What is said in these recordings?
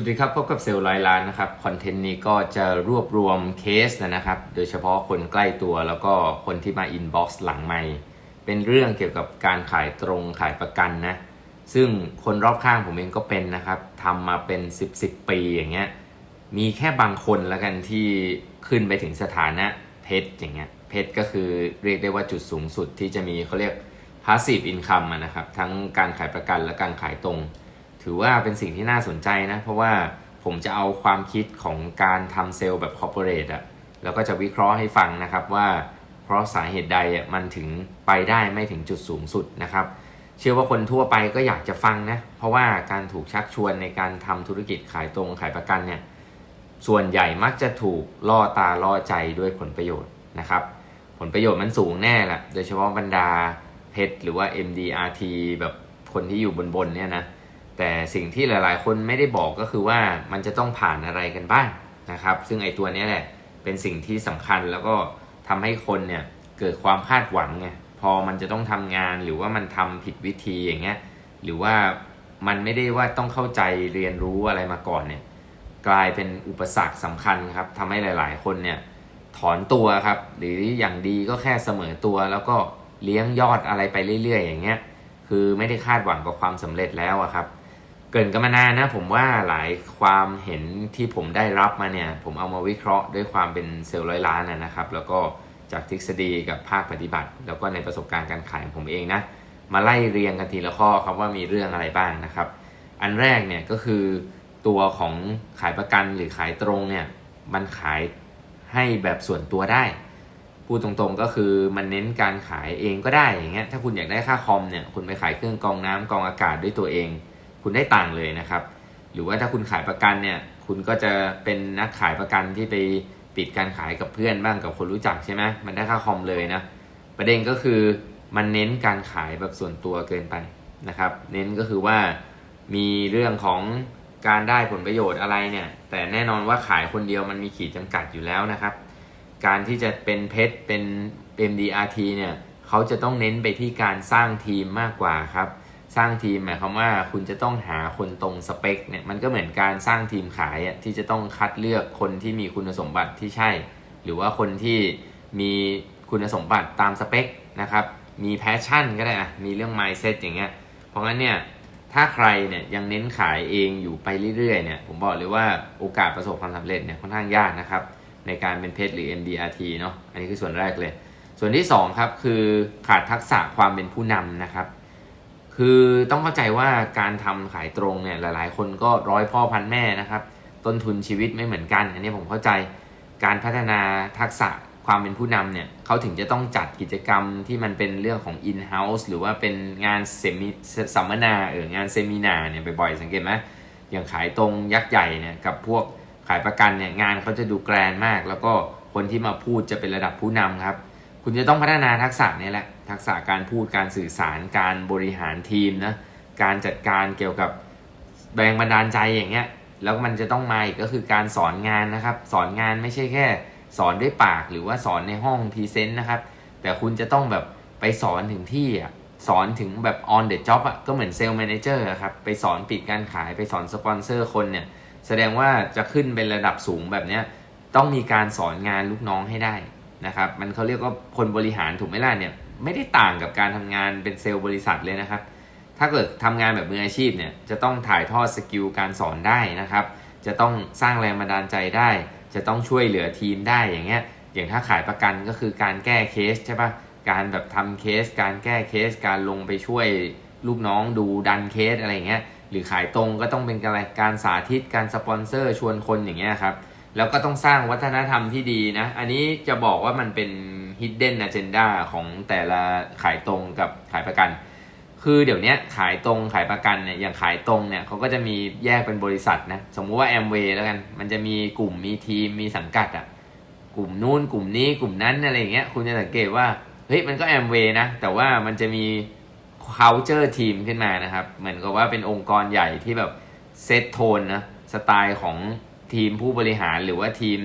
วัสดีครับพบกับเซลล์ร้อยล้านนะครับคอนเทนต์นี้ก็จะรวบรวมเคสนะครับ โดยเฉพาะคนใกล้ตัวแล้วก็คนที่มาอินบ็อกซ์หลังไม่เป็นเรื่องเกี่ยวกับการขายตรงขายประกันนะ ซึ่งคนรอบข้างผมเองก็เป็นนะครับทำมาเป็น 10บสปีอย่างเงี้ยมีแค่บางคนแล้วกันที่ขึ้นไปถึงสถานะเพชรอย่างเงี้ยเพชรก็คือเรียกได้ว่าจุดสูงสุดที่จะมีเขาเรียก passive income นะครับ ทั้งการขายประกันและการขายตรง ถือว่าเป็นสิ่งที่น่าสนใจนะ เพราะว่าผมจะเอาความคิดของการทำเซลล์แบบคอร์เปอเรทอะแล้วก็จะวิเคราะห์ให้ฟังนะครับว่า เพราะสาเหตุใดอะมันถึงไปได้ไม่ถึงจุดสูงสุดนะครับ เชื่อว่าคนทั่วไปก็อยากจะฟังนะ เพราะว่าการถูกชักชวนในการทำธุรกิจขายตรงขายประกันเนี่ยส่วนใหญ่มักจะถูกล่อตาล่อใจด้วยผลประโยชน์นะครับ ผลประโยชน์มันสูงแน่แหละโดยเฉพาะบรรดาเพชรหรือว่า MDRT แบบคนที่อยู่บนบนเนี่ยนะ แต่สิ่งที่หลาย ๆ คนไม่ได้บอกก็คือว่ามันจะต้องผ่านอะไรกันบ้างนะครับ ซึ่งไอ้ตัวนี้แหละเป็นสิ่งที่สำคัญแล้วก็ทำให้คนเนี่ยเกิดความคาดหวังไงพอมันจะต้องทำงานหรือว่ามันทำผิดวิธีอย่างเงี้ยหรือว่ามันไม่ได้ว่าต้องเข้าใจเรียนรู้อะไรมาก่อนเนี่ยกลายเป็นอุปสรรคสำคัญครับทำให้หลาย ๆ คนเนี่ยถอนตัวครับ หรืออย่างดีก็แค่เสมอตัว แล้วก็เลี้ยงยอดอะไรไปเรื่อย ๆ อย่างเงี้ยคือไม่ได้คาดหวังกับความสำเร็จแล้วอะครับ เกินกันมานานนะผมว่าหลายความเห็นที่ผมได้รับมาเนี่ย ผมเอามาวิเคราะห์ด้วยความเป็นเซลล์ร้อยล้านนะครับ แล้วก็จากทฤษฎีกับภาคปฏิบัติ แล้วก็ในประสบการณ์การขายของผมเองนะมาไล่เรียงกันทีละข้อครับว่ามีเรื่องอะไรบ้างนะครับ อันแรกเนี่ยก็คือตัวของขายประกันหรือขายตรงเนี่ยมันขายให้แบบส่วนตัวได้พูดตรงๆก็คือมันเน้นการขายเองก็ได้อย่างเงี้ยถ้าคุณอยากได้ค่าคอมเนี่ยคุณไปขายเครื่องกรองน้ำกรองอากาศด้วยตัวเอง คุณได้ต่างเลยนะครับ หรือว่าถ้าคุณขายประกันเนี่ยคุณก็จะเป็นนักขายประกันที่ไปปิดการขายกับเพื่อนบ้างกับคนรู้จักใช่ไหมมันได้ค่าคอมเลยนะประเด็นก็คือมันเน้นการขายแบบส่วนตัวเกินไปนะครับ เน้นก็คือว่ามีเรื่องของการได้ผลประโยชน์อะไรเนี่ย แต่แน่นอนว่าขายคนเดียวมันมีขีดจำกัดอยู่แล้วนะครับ การที่จะเป็นเพชรเป็น MDRT เนี่ยเขาจะต้องเน้นไปที่การสร้างทีมมากกว่าครับ สร้างทีมหมายความว่าคุณจะต้องหาคนตรงสเปคเนี่ยมันก็เหมือนการสร้างทีมขายอะที่จะต้องคัดเลือกคนที่มีคุณสมบัติที่ใช่ หรือว่าคนที่มีคุณสมบัติตามสเปคนะครับมีแพชชั่นก็ได้อะมีเรื่อง mindset อย่างเงี้ยเพราะงั้นเนี่ยถ้าใครเนี่ยยังเน้นขายเองอยู่ไปเรื่อยๆเนี่ยผมบอกเลยว่าโอกาสประสบความสำเร็จเนี่ยค่อนข้างยากนะครับในการเป็นเพชหรือ MDRT เนาะอันนี้คือส่วนแรกเลย ส่วนที่สองครับคือขาดทักษะความเป็นผู้นำนะครับ คือต้องเข้าใจว่าการทำขายตรงเนี่ยหลาย ๆ คนก็ร้อยพ่อพันแม่นะครับ ต้นทุนชีวิตไม่เหมือนกัน อันนี้ผมเข้าใจการพัฒนาทักษะความเป็นผู้นำเนี่ยเขาถึงจะต้องจัดกิจกรรมที่มันเป็นเรื่องของ in-house หรือว่าเป็นงานเซมิสัมมนาเอองานเซมินาเนี่ยบ่อยๆสังเกตไหมอย่างขายตรงยักษ์ใหญ่เนี่ยกับพวกขายประกันเนี่ยงานเขาจะดูแกรนมาก แล้วก็คนที่มาพูดจะเป็นระดับผู้นำครับ คุณจะต้องพัฒนาทักษะนี่แหละ ทักษะการพูดการสื่อสารการบริหารทีมนะการจัดการเกี่ยวกับแรงบันดาลใจอย่างเงี้ยแล้วมันจะต้องมาอีกก็คือการสอนงานนะครับ สอนงานไม่ใช่แค่ สอนด้วยปากหรือว่าสอนในห้องพรีเซนต์นะครับ แต่คุณจะต้องแบบไปสอนถึงที่อะสอนถึงแบบ on the job อะก็เหมือนเซลล์แมเนเจอร์ครับ ไปสอนปิดการขายไปสอนสปอนเซอร์คนเนี่ย แสดงว่าจะขึ้นเป็นระดับสูงแบบเนี้ยต้องมีการสอนงานลูกน้องให้ได้ นะครับมันเขาเรียกว่าคนบริหารถูกไหมล่ะเนี่ยไม่ได้ต่างกับการทำงานเป็นเซลล์บริษัทเลยนะครับ ถ้าเกิดทำงานแบบมืออาชีพเนี่ยจะต้องถ่ายทอดสกิลการสอนได้นะครับ จะต้องสร้างแรงบันดาลใจได้ จะต้องช่วยเหลือทีมได้อย่างเงี้ยอย่างถ้าขายประกันก็คือการแก้เคสใช่ปะการแบบทำเคส การแก้เคส การลงไปช่วยลูกน้องดูดันเคสอะไรเงี้ยหรือขายตรงก็ต้องเป็นการการสาธิตการสปอนเซอร์ชวนคนอย่างเงี้ยครับ แล้วก็ต้องสร้างวัฒนธรรมที่ดีนะ อันนี้จะบอกว่ามันเป็น hidden agenda ของแต่ละขายตรงกับขายประกัน คือเดี๋ยวนี้ขายตรงขายประกันเนี่ยอย่างขายตรงเนี่ยเขาก็จะมีแยกเป็นบริษัทนะ สมมุติว่าแอมเวย์แล้วกัน มันจะมีกลุ่มมีทีมมีสังกัดอะกลุ่มนู้นกลุ่มนี้กลุ่มนั้นอะไรอย่างเงี้ย คุณจะสังเกตว่า เฮ้ยมันก็แอมเวย์นะ แต่ว่ามันจะมี culture ทีมขึ้นมานะครับ เหมือนกับว่าเป็นองค์กรใหญ่ที่แบบเซตโทนนะ สไตล์ของ ทีมผู้บริหารหรือว่าทีม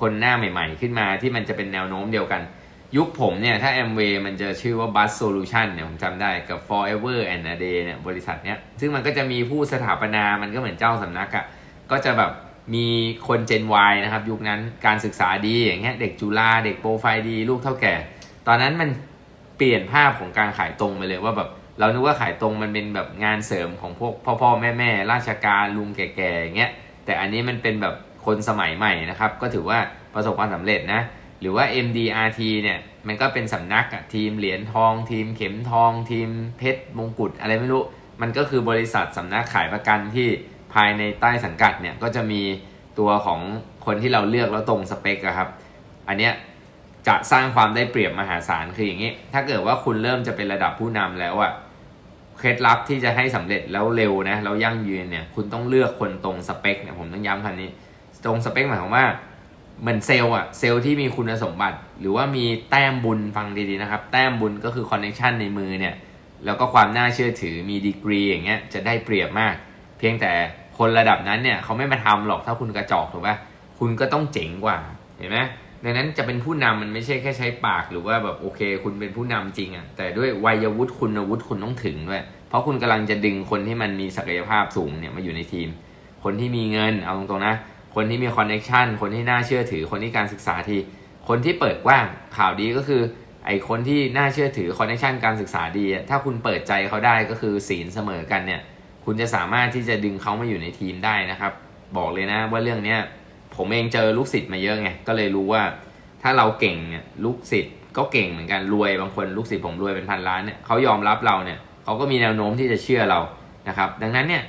คนหน้าใหม่ๆ ขึ้นมาที่มันจะเป็นแนวโน้มเดียวกัน ยุคผมเนี่ย ถ้า Amway มันจะชื่อว่า Bus Solution เนี่ย ผมจำได้กับ Forever and a Day เนี่ย บริษัทเนี้ย ซึ่งมันก็จะมีผู้สถาปนา มันก็เหมือนเจ้าสำนักอะก็จะแบบมีคนเจน Y นะครับ ยุคนั้นการศึกษาดีอย่างเงี้ยเด็กจุฬาเด็กโปรไฟล์ดี ลูกเท่าแก่ ตอนนั้นมันเปลี่ยนภาพของการขายตรงไปเลยว่าแบบเรานึกว่าขายตรงมันเป็นแบบงานเสริมของพวกพ่อพ่อแม่แม่ราชการลุงแก่ๆอย่างเงี้ย แต่อันนี้มันเป็นแบบคนสมัยใหม่นะครับ ก็ถือว่าประสบความสำเร็จนะ หรือว่า MDRT เนี่ย มันก็เป็นสำนักทีมเหรียญทอง ทีมเข็มทอง ทีมเพชรมงกุฎอะไรไม่รู้ มันก็คือบริษัทสำนักขายประกันที่ภายในใต้สังกัดเนี่ย ก็จะมีตัวของคนที่เราเลือกแล้วตรงสเปคอะครับ อันเนี้ยจะสร้างความได้เปรียบมหาศาลคืออย่างนี้ ถ้าเกิดว่าคุณเริ่มจะเป็นระดับผู้นำแล้วอะ เคล็ดลับที่จะให้สำเร็จแล้วเร็วนะแล้วยั่งยืนเนี่ยคุณต้องเลือกคนตรงสเปคเนี่ยผมต้องย้ำคำนี้ ตรงสเปคหมายความว่าเหมือนเซลล์อะเซลล์ที่มีคุณสมบัติ หรือว่ามีแต้มบุญฟังดีๆนะครับ แต้มบุญก็คือคอนเนคชันในมือเนี่ยแล้วก็ความน่าเชื่อถือมีดีกรีอย่างเงี้ยจะได้เปรียบมาก เพียงแต่คนระดับนั้นเนี่ยเขาไม่มาทำหรอกถ้าคุณกระจอกถูกปะคุณก็ต้องเจ๋งกว่าเห็นไหม ดังนั้นจะเป็นผู้นำมันไม่ใช่แค่ใช้ปากหรือว่าแบบโอเค คุณเป็นผู้นำจริงอะแต่ด้วยวัยวุฒิคุณวุฒิคุณต้องถึงด้วย เพราะคุณกำลังจะดึงคนที่มันมีศักยภาพสูงเนี่ยมาอยู่ในทีม คนที่มีเงินเอาตรงๆนะ คนที่มีคอนเน็ชันคนที่น่าเชื่อถือ คนที่การศึกษาทีคนที่เปิดกว้างข่าวดีก็คือ ไอคนที่น่าเชื่อถือคอนเน็ชันการศึกษาดี ถ้าคุณเปิดใจเขาได้ก็คือศีลเสมอกันเนี่ย คุณจะสามารถที่จะดึงเขามาอยู่ในทีมได้นะครับ บอกเลยนะว่าเรื่องเนี้ย ผมเองเจอลูกศิษย์มาเยอะไงก็เลยรู้ว่า ถ้าเราเก่งเนี่ยลูกศิษย์ก็เก่งเหมือนกันรวยบางคนลูกศิษย์ผมรวยเป็นพันล้านเนี่ยเขายอมรับเราเนี่ยเขาก็มีแนวโน้มที่จะเชื่อเรานะครับ ดังนั้นเนี่ย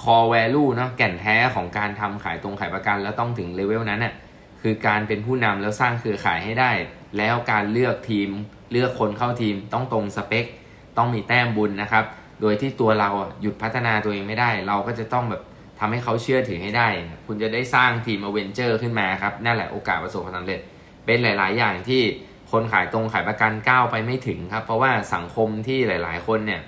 core value เนาะแก่นแท้ของการทำขายตรงขายประกัน แล้วต้องถึงเลเวลนั้นน่ะคือการเป็นผู้นำแล้วสร้างเครือข่ายให้ได้ แล้วการเลือกทีมเลือกคนเข้าทีมต้องตรงสเปค ต้องมีแต้มบุญนะครับ โดยที่ตัวเราหยุดพัฒนาตัวเองไม่ได้ เราก็จะต้องแบบ ทำให้เขาเชื่อถือให้ได้ คุณจะได้สร้างทีมอเวนเจอร์ขึ้นมาครับ นั่นแหละโอกาสประสบความสำเร็จ เป็นหลาย ๆ อย่างที่คนขายตรงขายประกันก้าวไปไม่ถึงครับ เพราะว่าสังคมที่หลาย ๆ คนเนี่ย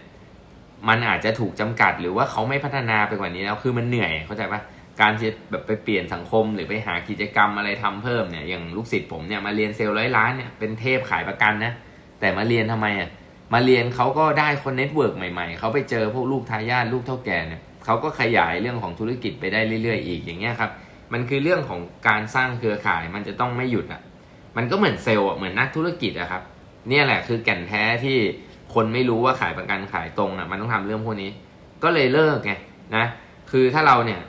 มันอาจจะถูกจำกัดหรือว่าเขาไม่พัฒนาไปกว่านี้แล้ว คือมันเหนื่อยเข้าใจปะการที่แบบไปเปลี่ยนสังคมหรือไปหากิจกรรมอะไรทำเพิ่มเนี่ยอย่างลูกศิษย์ผมเนี่ยมาเรียนเซลล์ร้อยล้านเนี่ยเป็นเทพขายประกันนะแต่มาเรียนทำไมอะ มาเรียนเขาก็ได้คนเน็ตเวิร์กใหม่ๆ เขาไปเจอพวกลูกทายาทลูกเท่าแก่เนี่ยเขาก็ขยายเรื่องของธุรกิจไปได้เรื่อย ๆ อีกอย่างเงี้ยครับ มันคือเรื่องของการสร้างเครือข่ายมันจะต้องไม่หยุดอะ มันก็เหมือนเซลล์อะเหมือนนักธุรกิจอะครับ เนี่ยแหละคือแก่นแท้ที่คนไม่รู้ว่าขายประกันขายตรงอะ มันต้องทำเรื่องพวกนี้ ก็เลยเลิกไงนะ คือถ้าเราเนี่ย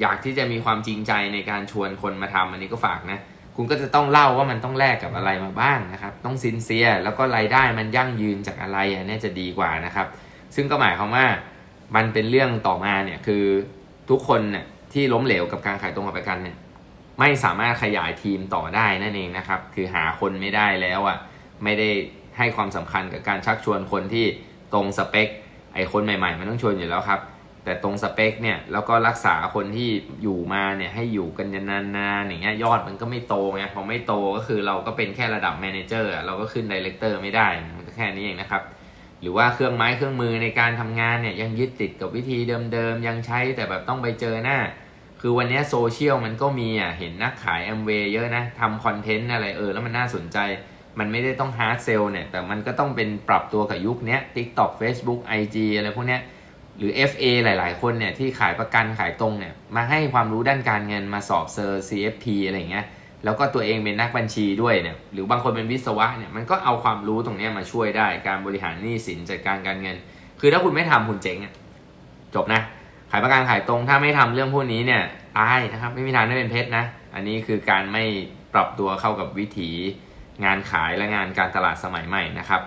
อยากที่จะมีความจริงใจในการชวนคนมาทำอันนี้ก็ฝากนะ คุณก็จะต้องเล่าว่ามันต้องแลกกับอะไรมาบ้างนะครับ ต้องซินเซียแล้วก็รายได้มันยั่งยืนจากอะไรอันนี้จะดีกว่านะครับ ซึ่งก็หมายความว่ามันเป็นเรื่องต่อมาเนี่ยคือทุกคนเนี่ยที่ล้มเหลวกับการขายตรงกับประกันเนี่ยไม่สามารถขยายทีมต่อได้นั่นเองนะครับ คือหาคนไม่ได้แล้วอะไม่ได้ให้ความสำคัญกับการชักชวนคนที่ตรงสเปคไอคนใหม่ๆ มันต้องชวนอยู่แล้วครับ แต่ตรงสเปคเนี่ยแล้วก็รักษาคนที่อยู่มาเนี่ยให้อยู่กันนานๆอย่างเงี้ยยอดมันก็ไม่โตไงพอไม่โตก็คือเราก็เป็นแค่ระดับแมเนเจอร์เราก็ขึ้นดีเลกเตอร์ไม่ได้มันก็แค่นี้เองนะครับ หรือว่าเครื่องไม้เครื่องมือในการทำงานเนี่ยยังยึดติดกับวิธีเดิมๆ ยังใช้แต่แบบต้องไปเจอหน้า คือวันนี้โซเชียลมันก็มีอะเห็นนักขายแอมเวย์เยอะนะทำคอนเทนต์อะไรเออแล้วมันน่าสนใจมันไม่ได้ต้องฮาร์ดเซลเนี่ยแต่มันก็ต้องเป็นปรับตัวกับยุคนี้ TikTok Facebook IG อะไรพวกเนี้ย หรือ FA หลาย ๆ คนเนี่ยที่ขายประกันขายตรงเนี่ยมาให้ความรู้ด้านการเงินมาสอบเซอร์ CFP อะไรเงี้ยแล้วก็ตัวเองเป็นนักบัญชีด้วยเนี่ยหรือบางคนเป็นวิศวะเนี่ยมันก็เอาความรู้ตรงนี้มาช่วยได้การบริหารหนี้สินจัดการการเงิน คือถ้าคุณไม่ทำคุณเจ๊งจบนะ ขายประกันขายตรงถ้าไม่ทำเรื่องพวกนี้เนี่ยตายนะครับไม่มีทางได้เป็นเพชรนะ อันนี้คือการไม่ปรับตัวเข้ากับวิถีงานขายและงานการตลาดสมัยใหม่นะครับ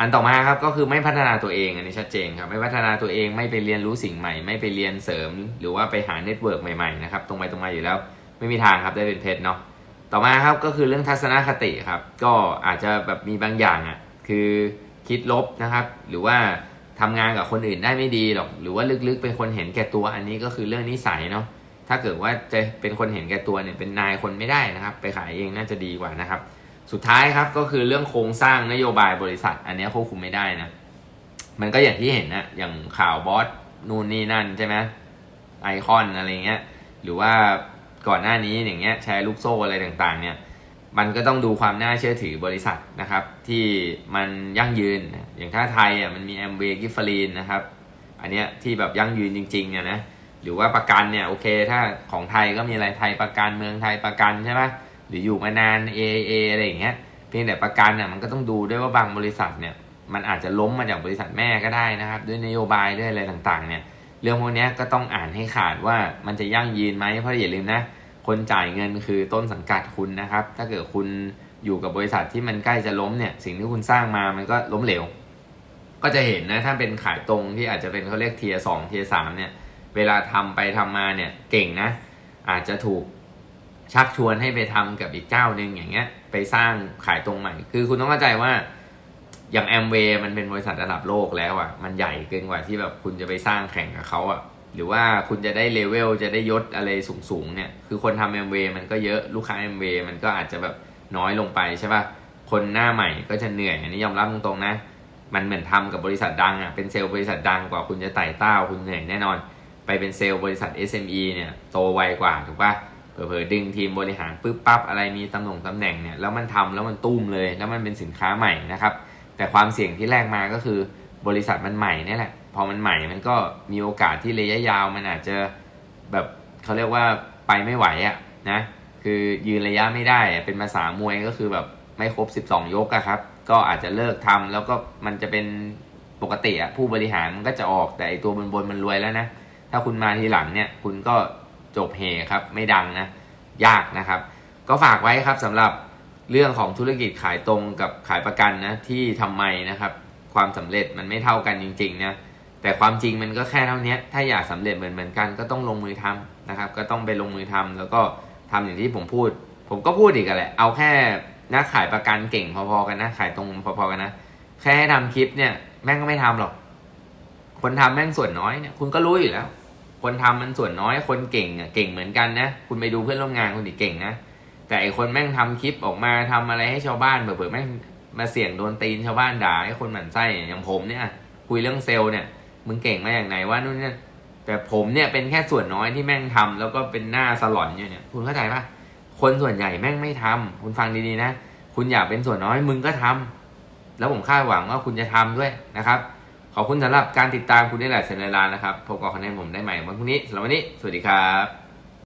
อันต่อมาครับก็คือไม่พัฒนาตัวเองอันนี้ชัดเจนครับไม่พัฒนาตัวเองไม่ไปเรียนรู้สิ่งใหม่ ไม่ไปเรียนเสริม หรือว่าไปหาเน็ตเวิร์กใหม่ๆนะครับตรงไปตรงมาอยู่แล้ว ไม่มีทางครับได้เป็นเพชรเนาะต่อมาครับก็คือเรื่องทัศนคติครับ ก็อาจจะแบบมีบางอย่างอะคือคิดลบนะครับ หรือว่าทำงานกับคนอื่นได้ไม่ดีหรอก หรือว่าลึกๆเป็นคนเห็นแก่ตัวอันนี้ก็คือเรื่องนิสัยเนาะถ้าเกิดว่าจะเป็นคนเห็นแก่ตัวเนี่ยเป็นนายคนไม่ได้นะครับ ไปขายเองน่าจะดีกว่านะครับ สุดท้ายครับก็คือเรื่องโครงสร้างนโยบายบริษัท อันนี้ควบคุมไม่ได้นะ มันก็อย่างที่เห็นนะอย่างข่าวบอสนู่นนี่นั่นใช่ไหมไอคอนอะไรเงี้ยหรือว่าก่อนหน้านี้อย่างเงี้ยแชร์ลูกโซ่อะไรต่างๆ เนี่ย มันก็ต้องดูความน่าเชื่อถือบริษัทนะครับ ที่มันยั่งยืน อย่างถ้าไทยอะมันมีแอมเวย์กิฟฟรีนนะครับ อันเนี้ยที่แบบยั่งยืนจริงๆเนี่ยนะหรือว่าประกันเนี่ยโอเคถ้าของไทยก็มีอะไรไทยประกันเมืองไทยประกันใช่ปะห รืออยู่มานาน AAA อะไรอย่างเงี้ยเพียงแต่ประกันเนี่ยมันก็ต้องดูด้วยว่าบางบริษัทเนี่ยมันอาจจะล้มมาจากบริษัทแม่ก็ได้นะครับ ด้วยนโยบายด้วยอะไรต่างๆ เนี่ยเรื่องพวกนี้ก็ต้องอ่านให้ขาดว่ามันจะยั่งยืนไหมเพราะอย่าลืมนะคนจ่ายเงินคือต้นสังกัดคุณนะครับ ถ้าเกิดคุณอยู่กับบริษัทที่มันใกล้จะล้มเนี่ยสิ่งที่คุณสร้างมามันก็ล้มเหลว ก็จะเห็นนะถ้าเป็นขายตรงที่อาจจะเป็นเขาเรียกเทียสองเทียสามเนี่ยเวลาทำไปทำมาเนี่ยเก่งนะอาจจะถูก ชักชวนให้ไปทำกับอีกเจ้าหนึ่งอย่างเงี้ย ไปสร้างขายตรงใหม่ คือคุณต้องเข้าใจว่าอย่างแอมเวย์มันเป็นบริษัทระดับโลกแล้วอะ่ะ มันใหญ่เกินกว่าที่แบบคุณจะไปสร้างแข่งกับเขาอะ่ะ หรือว่าคุณจะได้เลเวลจะได้ยศอะไรสูงๆเนี่ย คือคนทำแอมเวย์มันก็เยอะลูกค้าแอมเวย์มันก็อาจจะแบบน้อยลงไปใช่ปะ่ะ คนหน้าใหม่ก็จะเหนื่อย อันนี้ยอมรับตรงๆนะ มันเหมือนทำกับบริษัทดังอะ่ะ เป็นเซลล์บริษัทดังกว่าคุณจะไต่เต้าคุณเหนื่อยแน่นอน ไปเป็นเซลล์บริษัท SME เนี่ยโตไวกว่าถูกปะ เผลอๆดึงทีมบริหารปึ๊บปั๊บอะไรมีตำแหน่งตำแหน่งเนี่ยแล้วมันทำแล้วมันตุ้มเลย แล้วมันเป็นสินค้าใหม่นะครับ แต่ความเสี่ยงที่แรกมาก็คือบริษัทมันใหม่นี่แหละ พอมันใหม่มันก็มีโอกาสที่ระยะยาวมันอาจจะแบบเขาเรียกว่าไปไม่ไหวอะนะคือยืนระยะไม่ได้เป็นภาษามวยก็คือแบบไม่ครบ 12 ยกอะครับ ก็อาจจะเลิกทำแล้วก็มันจะเป็นปกติอะผู้บริหารมันก็จะออกแต่ไอตัวบนบนมันรวยแล้วนะถ้าคุณมาทีหลังเนี่ยคุณก็ จบเฮครับไม่ดังนะยากนะครับ ก็ฝากไว้ครับสำหรับเรื่องของธุรกิจขายตรงกับขายประกันนะที่ทำไมนะครับ ความสำเร็จมันไม่เท่ากันจริงๆนะแต่ความจริงมันก็แค่เท่านี้ถ้าอยากสำเร็จเหมือนเหมือนๆกันก็ต้องลงมือทำนะครับ ก็ต้องไปลงมือทำแล้วก็ทำอย่างที่ผมพูด ผมก็พูดอีกแหละเอาแค่นักขายประกันเก่งพอๆกันนะขายตรงพอๆกันนะแค่ให้ทำคลิปเนี่ยแม่งก็ไม่ทำหรอก คนทำแม่งส่วนน้อยเนี่ยคุณก็รู้อยู่แล้ว คนทำมันส่วนน้อยคนเก่งอะเก่งเหมือนกันนะ คุณไปดูเพื่อนร่วมงานคนที่เก่งนะ แต่ไอคนแม่งทำคลิปออกมาทำอะไรให้ชาวบ้านเบื่อๆแม่งมาเสี่ยงโดนตีนชาวบ้านด่าให้คนหมั่นไส้อย่างผมเนี่ย คุยเรื่องเซลล์เนี่ยมึงเก่งมาอย่างไหนว่านู่นนี่แต่ผมเนี่ยเป็นแค่ส่วนน้อยที่แม่งทำแล้วก็เป็นหน้าสลอนอยู่เนี่ย คุณเข้าใจปะคนส่วนใหญ่แม่งไม่ทำคุณฟังดีๆนะ คุณอยากเป็นส่วนน้อยมึงก็ทำแล้วผมคาดหวังว่าคุณจะทำด้วยนะครับ ขอบคุณสำหรับการติดตามคุณนี่แหละเซนเนลานะครับพบกับคอนเทนต์ผมได้ใหม่วันพรุ่งนี้สำหรับวันนี้ สวัสดีครับ